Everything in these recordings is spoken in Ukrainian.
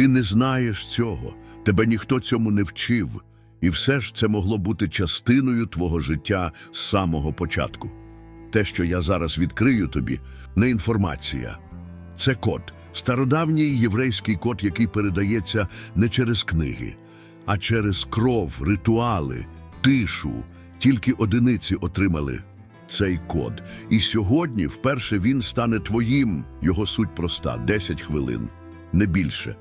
Ти не знаєш цього, тебе ніхто цьому не вчив, і все ж це могло бути частиною твого життя з самого початку. Те, що я зараз відкрию тобі, не інформація. Це код, стародавній єврейський код, який передається не через книги, а через кров, ритуали, тишу. Тільки одиниці отримали цей код. І сьогодні вперше він стане твоїм. Його суть проста 10 хвилин, не більше.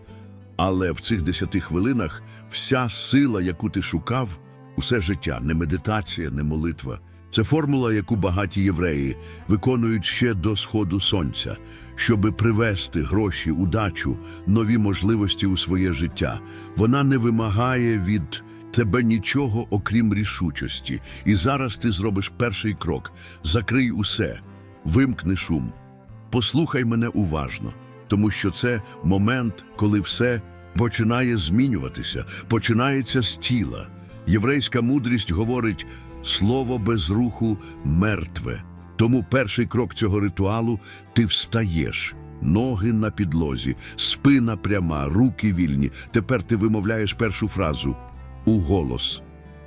Але в цих 10 хвилинах вся сила, яку ти шукав, усе життя, не медитація, не молитва. Це формула, яку багаті євреї виконують ще до сходу сонця, щоби привести гроші, удачу, нові можливості у своє життя. Вона не вимагає від тебе нічого, окрім рішучості. І зараз ти зробиш перший крок. Закрий усе, вимкни шум. Послухай мене уважно, тому що це момент, коли все починає змінюватися, починається з тіла. Єврейська мудрість говорить слово без руху мертве. Тому перший крок цього ритуалу ти встаєш. Ноги на підлозі, спина пряма, руки вільні. Тепер ти вимовляєш першу фразу у голос.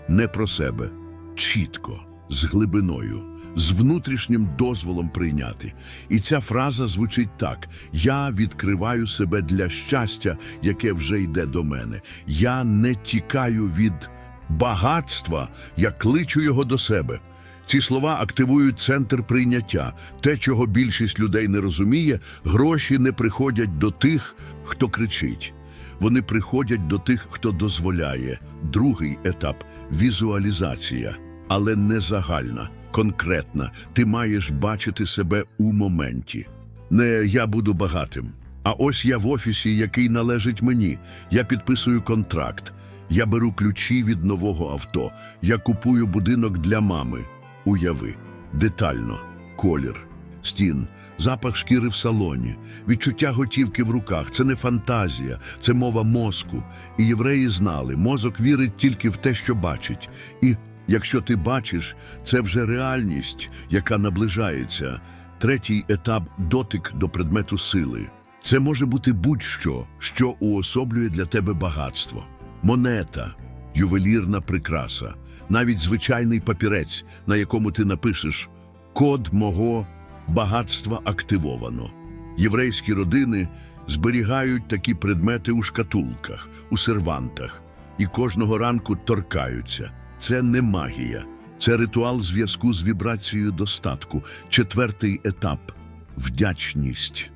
Не про себе, чітко, з глибиною, з внутрішнім дозволом прийняти. І ця фраза звучить так: Я відкриваю себе для щастя, яке вже йде до мене. Я не тікаю від багатства, я кличу його до себе. Ці слова активують центр прийняття. Те, чого більшість людей не розуміє, гроші не приходять до тих, хто кричить. Вони приходять до тих, хто дозволяє. Другий етап візуалізація, але не загальна, конкретна. Ти маєш бачити себе у моменті. Не я буду багатим. А ось я в офісі, який належить мені. Я підписую контракт. Я беру ключі від нового авто. Я купую будинок для мами. Уяви, детально, колір, стін, запах шкіри в салоні, відчуття готівки в руках. Це не фантазія, це мова мозку. І євреї знали, мозок вірить тільки в те, що бачить. І якщо ти бачиш, це вже реальність, яка наближається. Третій етап дотик до предмету сили. Це може бути будь-що, що уособлює для тебе багатство. Монета, ювелірна прикраса, навіть звичайний папірець, на якому ти напишеш Код мого багатства активовано. Єврейські родини зберігають такі предмети у шкатулках, у сервантах і кожного ранку торкаються. Це не магія, це ритуал зв'язку з вібрацією достатку. Четвертий етап вдячність.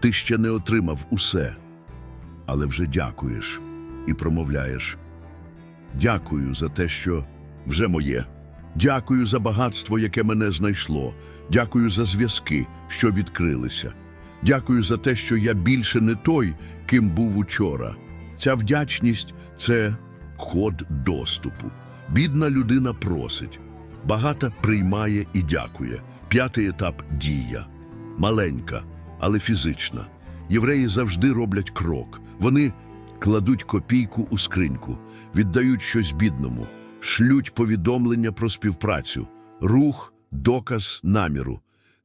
Ти ще не отримав усе, але вже дякуєш і промовляєш. Дякую за те, що вже моє. Дякую за багатство, яке мене знайшло. Дякую за зв'язки, що відкрилися. Дякую за те, що я більше не той, ким був учора. Ця вдячність це код доступу. Бідна людина просить, багата приймає і дякує. П'ятий етап дія. Маленька, але фізична. Євреї завжди роблять крок. Вони кладуть копійку у скриньку, віддають щось бідному, шлють повідомлення про співпрацю, рух, доказ наміру.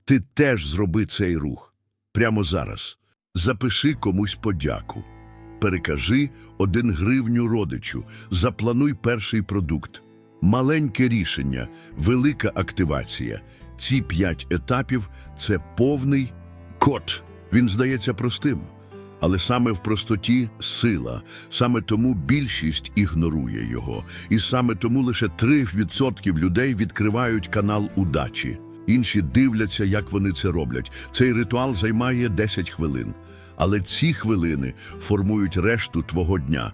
Ти теж зроби цей рух прямо зараз. Запиши комусь подяку. Перекажи один гривню родичу, заплануй перший продукт. Маленьке рішення, велика активація. Ці п'ять етапів це повний код. Він здається простим. Але саме в простоті сила, саме тому більшість ігнорує його, і саме тому лише 3% людей відкривають канал удачі. Інші дивляться, як вони це роблять. Цей ритуал займає 10 хвилин, але ці хвилини формують решту твого дня.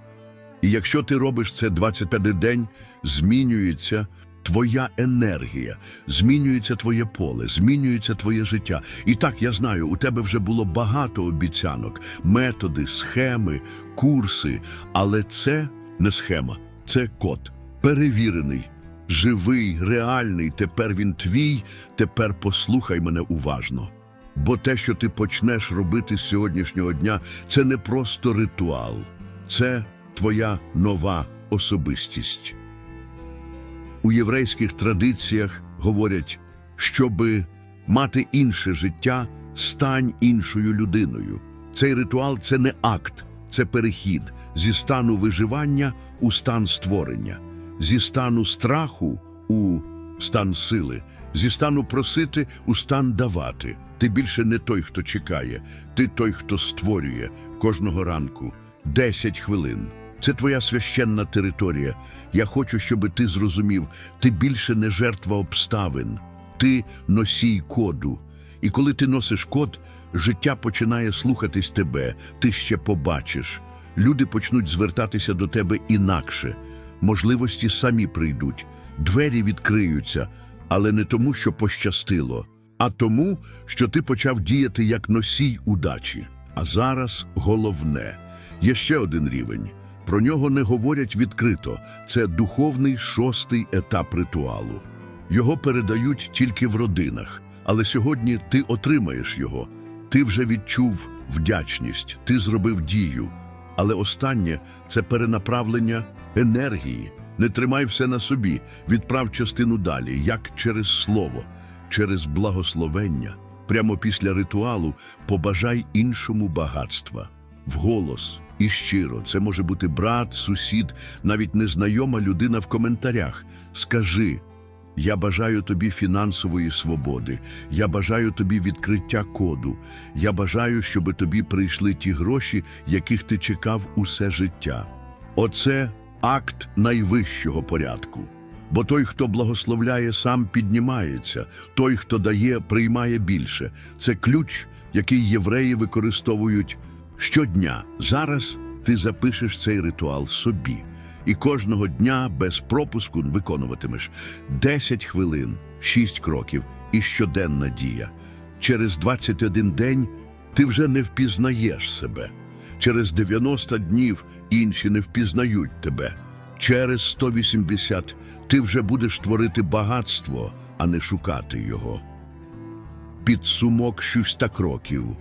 І якщо ти робиш це 25 день, змінюється твоя енергія, змінюється твоє поле, змінюється твоє життя. І так, я знаю, у тебе вже було багато обіцянок, методи, схеми, курси, але це не схема, це код, перевірений, живий, реальний. Тепер він твій, тепер послухай мене уважно. Бо те, що ти почнеш робити з сьогоднішнього дня, це не просто ритуал, це твоя нова особистість. У єврейських традиціях говорять, щоби мати інше життя, стань іншою людиною. Цей ритуал це не акт, це перехід зі стану виживання у стан створення, зі стану страху у стан сили, зі стану просити у стан давати. Ти більше не той, хто чекає, ти той, хто створює кожного ранку. Десять хвилин. Це твоя священна територія. Я хочу, щоб ти зрозумів, ти більше не жертва обставин, ти носій коду. І коли ти носиш код, життя починає слухатись тебе, ти ще побачиш. Люди почнуть звертатися до тебе інакше. Можливості самі прийдуть, двері відкриються, але не тому, що пощастило, а тому, що ти почав діяти як носій удачі. А зараз головне є ще один рівень. Про нього не говорять відкрито. Це духовний шостий етап ритуалу. Його передають тільки в родинах, але сьогодні ти отримаєш його. Ти вже відчув вдячність, ти зробив дію. Але останнє це перенаправлення енергії. Не тримай все на собі, відправ частину далі, як через слово, через благословення. Прямо після ритуалу побажай іншому багатства, вголос і щиро. Це може бути брат, сусід, навіть незнайома людина в коментарях. Скажи. Я бажаю тобі фінансової свободи. Я бажаю тобі відкриття коду. Я бажаю, щоб тобі прийшли ті гроші, яких ти чекав усе життя. Оце акт найвищого порядку. Бо той, хто благословляє, сам піднімається, той, хто дає, приймає більше. Це ключ, який євреї використовують щодня. Зараз ти запишеш цей ритуал собі і кожного дня без пропуску виконуватимеш 10 хвилин, 6 кроків і щоденна дія. Через 21 день ти вже не впізнаєш себе. Через 90 днів інші не впізнають тебе. Через 180 ти вже будеш творити багатство, а не шукати його. Підсумок 600 кроків.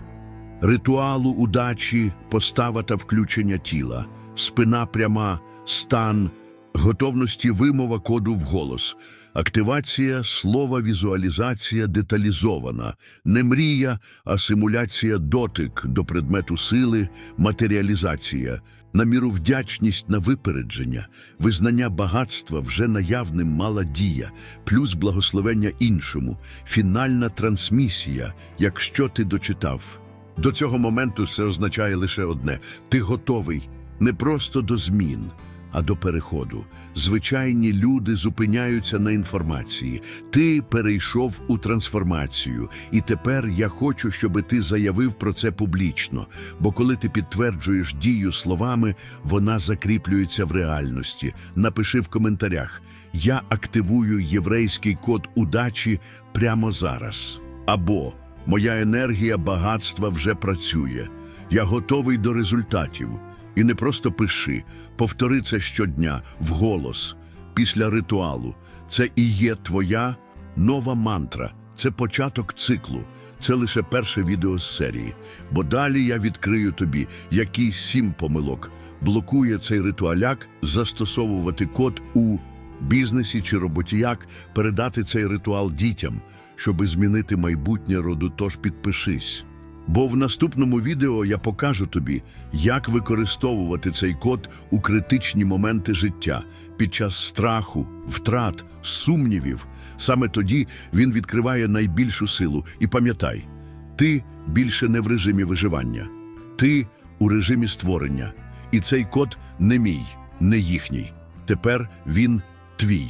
Ритуалу удачі, постава та включення тіла, спина пряма, стан, готовності вимова коду в голос, активація слова, візуалізація деталізована, не мрія, а симуляція дотик до предмету сили, матеріалізація, наміру вдячність на випередження, визнання багатства вже наявним мала дія, плюс благословення іншому, фінальна трансмісія, якщо ти дочитав. До цього моменту це означає лише одне: ти готовий. Не просто до змін, а до переходу. Звичайні люди зупиняються на інформації. Ти перейшов у трансформацію, і тепер я хочу, щоб ти заявив про це публічно. Бо коли ти підтверджуєш дію словами, вона закріплюється в реальності. Напиши в коментарях: Я активую єврейський код удачі прямо зараз. Або Моя енергія багатства вже працює. Я готовий до результатів. І не просто пиши, повтори це щодня, вголос, після ритуалу. Це і є твоя нова мантра, це початок циклу, це лише перше відео з серії. Бо далі я відкрию тобі, які сім помилок блокує цей ритуаляк застосовувати код у бізнесі чи роботі, як передати цей ритуал дітям щоби змінити майбутнє роду, тож підпишись. Бо в наступному відео я покажу тобі, як використовувати цей код у критичні моменти життя під час страху, втрат, сумнівів. Саме тоді він відкриває найбільшу силу. І пам'ятай, ти більше не в режимі виживання, ти у режимі створення. І цей код не мій, не їхній. Тепер він твій.